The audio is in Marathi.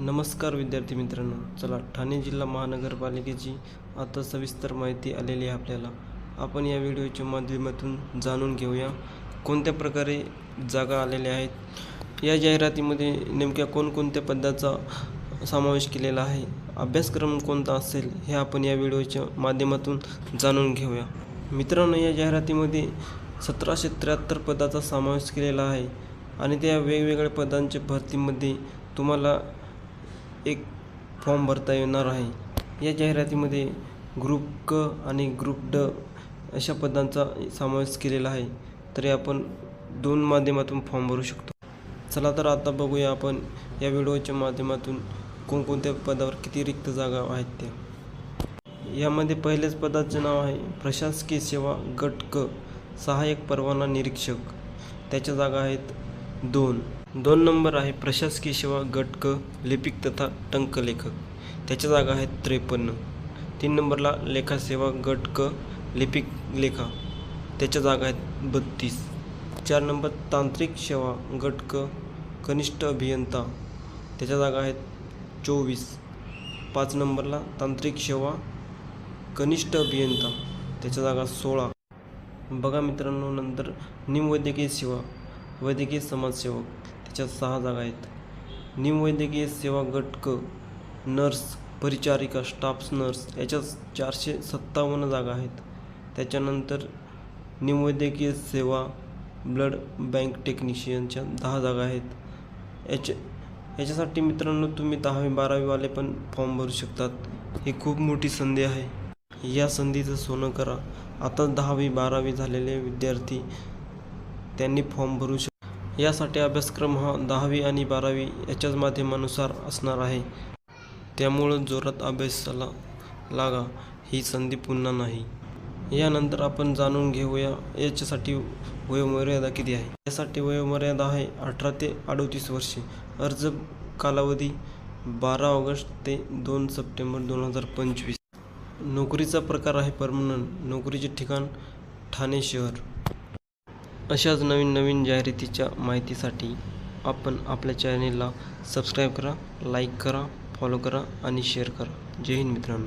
नमस्कार विद्यार्थी मित्रांनो. चला ठाणे जिल्हा महानगरपालिकेची आता सविस्तर माहिती आलेली आहे आपल्याला. आपण या व्हिडिओच्या माध्यमातून जाणून घेऊया कोणत्या प्रकारे जागा आलेल्या आहेत. या जाहिरातीमध्ये नेमक्या कोणकोणत्या पदाचा समावेश केलेला आहे. अभ्यासक्रम कोणता असेल हे आपण या व्हिडिओच्या माध्यमातून जाणून घेऊया. मित्रांनो या जाहिरातीमध्ये सतराशे त्र्याहत्तर पदाचा समावेश केलेला आहे आणि त्या वेगवेगळ्या पदांच्या भरतीमध्ये तुम्हाला एक फॉर्म भरता येणार आहे. या जाहिरातीमध्ये ग्रुप क आणि ग्रुप ड अशा पदांचा समावेश केलेला आहे. तरी आपण दोन माध्यमातून फॉर्म भरू शकतो. चला तर आता बघूया आपण या व्हिडिओच्या माध्यमातून कोणकोणत्या पदावर किती रिक्त जागा आहेत त्या. यामध्ये पहिल्याच पदाचे नाव आहे प्रशासकीय सेवा गट क. सहाय्यक परवाना निरीक्षक. त्याच्या जागा आहेत दोन. दोन नंबर आहे प्रशासकीय सेवा गट क लिपिक तथा टंकलेखक त्याच्या जागा आहेत त्रेपन्न. तीन नंबरला लेखा सेवा गट क लिपिक लेखा. त्याच्या जागा आहेत बत्तीस. चार नंबर तांत्रिक सेवा गट क कनिष्ठ अभियंता. त्याच्या जागा आहेत चोवीस. पाच नंबरला तांत्रिक सेवा कनिष्ठ अभियंता. त्याच्या जागा सोळा. बघा मित्रांनो नंतर निमवैद्यकीय सेवा. वैद्यकीय समाजसेवक त्याच्यात सहा जागा आहेत. निमवैद्यकीय सेवा गट क नर्स परिचारिका स्टाफ नर्स याच्यात चारशे सत्तावन्न जागा आहेत. त्याच्यानंतर निमवैद्यकीय सेवा ब्लड बँक टेक्निशियनच्या दहा जागा आहेत. याच्या याच्यासाठी मित्रांनो तुम्ही दहावी बारावीवाले पण फॉर्म भरू शकतात. ही खूप मोठी संधी आहे. या संधीचं सोनं करा. आता दहावी बारावी झालेले विद्यार्थी त्यांनी फॉर्म भरू शक यासाठी अभ्यासक्रम हा दहावी आणि बारावी याच्याच माध्यमानुसार असणार आहे. त्यामुळं जोरात अभ्यासाला लागा ही संधी पुन्हा नाही. यानंतर आपण जाणून घेऊया याच्यासाठी वयोमर्यादा किती आहे. यासाठी वयोमर्यादा आहे अठरा ते अडोतीस वर्षे. अर्ज कालावधी बारा ऑगस्ट ते दोन सप्टेंबर दोन हजार पंचवीस. नोकरीचा प्रकार आहे परमनंट. नोकरीचे ठिकाण ठाणे शहर. अशाच नवीन नवीन जाहिरातीच्या माहितीसाठी आपण आपल्या चॅनेलला सबस्क्राईब करा लाईक करा फॉलो करा आणि शेअर करा. जय हिंद मित्रांनो.